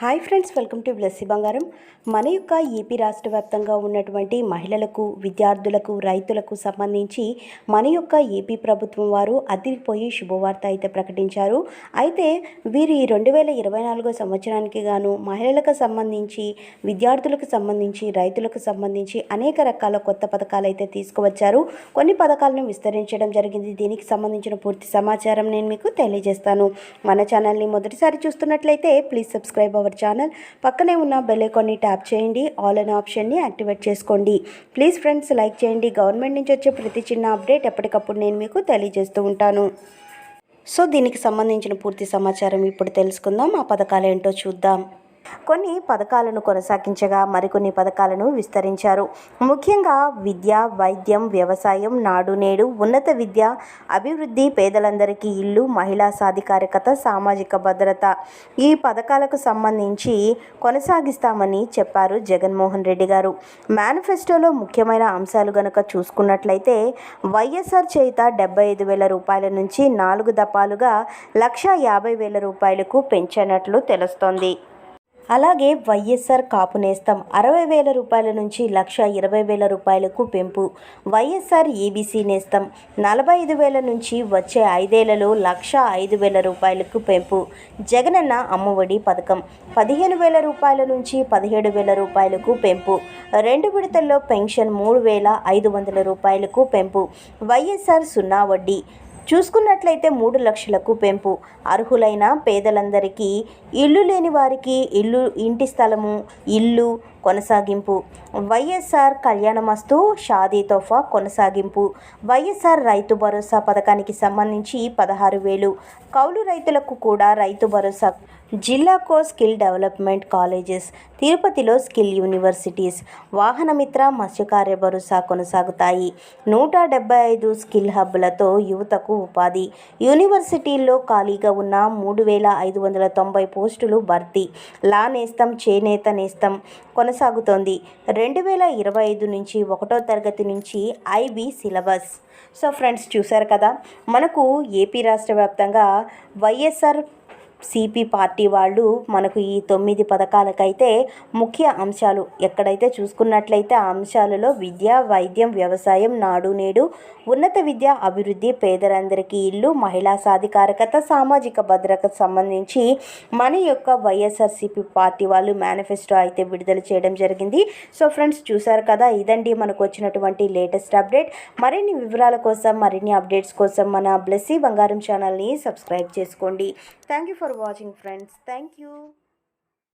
Hi friends welcome to Blessy Bangaram. మన యొక్క AP రాష్ట్ర వ్యాప్తంగా ఉన్నటువంటి మహిళలకు విద్యార్థులకు రైతులకు సంబంధించి మన యొక్క ఏపీ ప్రభుత్వం వారు అదిరిపోయి శుభవార్త అయితే ప్రకటించారు. అయితే వీరి రెండు వేల ఇరవై నాలుగో సంవత్సరానికి గాను మహిళలకు సంబంధించి విద్యార్థులకు సంబంధించి రైతులకు సంబంధించి అనేక రకాల కొత్త పథకాలు అయితే తీసుకువచ్చారు. కొన్ని పథకాలను విస్తరించడం జరిగింది. దీనికి సంబంధించిన పూర్తి సమాచారం నేను మీకు తెలియజేస్తాను. మన ఛానల్ని మొదటిసారి చూస్తున్నట్లయితే ప్లీజ్ సబ్స్క్రైబ్ అవర్ ఛానల్. పక్కనే ఉన్న బెల్లైకాన్ని ట్యాప్ చేయండి. ఆల్ అనే ఆప్షన్ని యాక్టివేట్ చేసుకోండి. ప్లీజ్ ఫ్రెండ్స్ లైక్ చేయండి. గవర్నమెంట్ నుంచి వచ్చే ప్రతి చిన్న అప్డేట్ ఎప్పటికప్పుడు నేను మీకు తెలియజేస్తూ ఉంటాను. సో దీనికి సంబంధించిన పూర్తి సమాచారం ఇప్పుడు తెలుసుకుందాం. ఆ పథకాలు ఏంటో చూద్దాం. కొన్ని పథకాలను కొనసాగించగా మరికొన్ని పథకాలను విస్తరించారు. ముఖ్యంగా విద్య వైద్యం వ్యవసాయం నాడు నేడు ఉన్నత విద్య అభివృద్ధి పేదలందరికీ ఇల్లు మహిళా సాధికారికత సామాజిక భద్రత ఈ పథకాలకు సంబంధించి కొనసాగిస్తామని చెప్పారు జగన్మోహన్ రెడ్డి గారు. మేనిఫెస్టోలో ముఖ్యమైన అంశాలు గనక చూసుకున్నట్లయితే వైఎస్ఆర్ చేత డెబ్బై ఐదు వేల రూపాయల నుంచి నాలుగు దపాలుగా లక్ష యాభై వేల రూపాయలకు పెంచినట్లు తెలుస్తోంది. అలాగే వైఎస్ఆర్ కాపు నేస్తం. అరవై వేల రూపాయల నుంచి లక్ష ఇరవై వేల రూపాయలకు పెంపు. వైఎస్ఆర్ ఈబీసీ నేస్తం. నలభై ఐదు వేల నుంచి వచ్చే ఐదేళ్ళలో లక్ష ఐదు వేల రూపాయలకు పెంపు. జగనన్న అమ్మఒడి పథకం. పదిహేను వేల రూపాయల నుంచి పదిహేడు వేల రూపాయలకు పెంపు. రెండు విడతల్లో పెన్షన్ మూడు వేల ఐదు వందల రూపాయలకు పెంపు. వైఎస్ఆర్ సున్నా వడ్డీ. చూసుకున్నట్లయితే మూడు లక్షలకు పెంపు. అర్హులైన పేదలందరికీ ఇల్లు లేని వారికి ఇల్లు ఇంటి స్థలము ఇల్లు కొనసాగింపు. వైఎస్ఆర్ కళ్యాణమస్తు షాదీ తోఫా కొనసాగింపు. వైఎస్ఆర్ రైతు భరోసా పథకానికి సంబంధించి పదహారు వేలు. కౌలు రైతులకు కూడా రైతు భరోసా. జిల్లాకో స్కిల్ డెవలప్మెంట్ కాలేజెస్ తిరుపతిలో స్కిల్ యూనివర్సిటీస్ వాహనమిత్ర మత్స్యకార్య భరోసా కొనసాగుతాయి. నూట డెబ్బై ఐదు స్కిల్ హబ్లతో యువతకు ఉపాధి. యూనివర్సిటీల్లో ఖాళీగా ఉన్న మూడు వేల ఐదు వందల తొంభై పోస్టులు భర్తీ. లా నేస్తం చేనేత నేస్తం కొన కొనసాగుతోంది. రెండు వేల ఇరవై ఐదు నుంచి ఒకటో తరగతి నుంచి ఐబీ సిలబస్. సో ఫ్రెండ్స్ చూశారు కదా? మనకు ఏపీ రాష్ట్ర వ్యాప్తంగా వైఎస్ఆర్ సిపి పార్టీ వాళ్ళు మనకు ఈ తొమ్మిది పథకాలకైతే ముఖ్య అంశాలు ఎక్కడైతే చూసుకున్నట్లయితే ఆ అంశాలలో విద్య వైద్యం వ్యవసాయం నాడు నేడు ఉన్నత విద్య అభివృద్ధి పేదలందరికీ ఇల్లు మహిళా సాధికారకత సామాజిక భద్రతకు సంబంధించి మన యొక్క వైఎస్ఆర్సీపీ పార్టీ వాళ్ళు మేనిఫెస్టో అయితే విడుదల చేయడం జరిగింది. సో ఫ్రెండ్స్ చూసారు కదా ఇదండి మనకు వచ్చినటువంటి లేటెస్ట్ అప్డేట్. మరిన్ని వివరాల కోసం మరిన్ని అప్డేట్స్ కోసం మన బ్లెస్సీ బంగారం ఛానల్ని సబ్స్క్రైబ్ చేసుకోండి. Thank you for watching friends thank you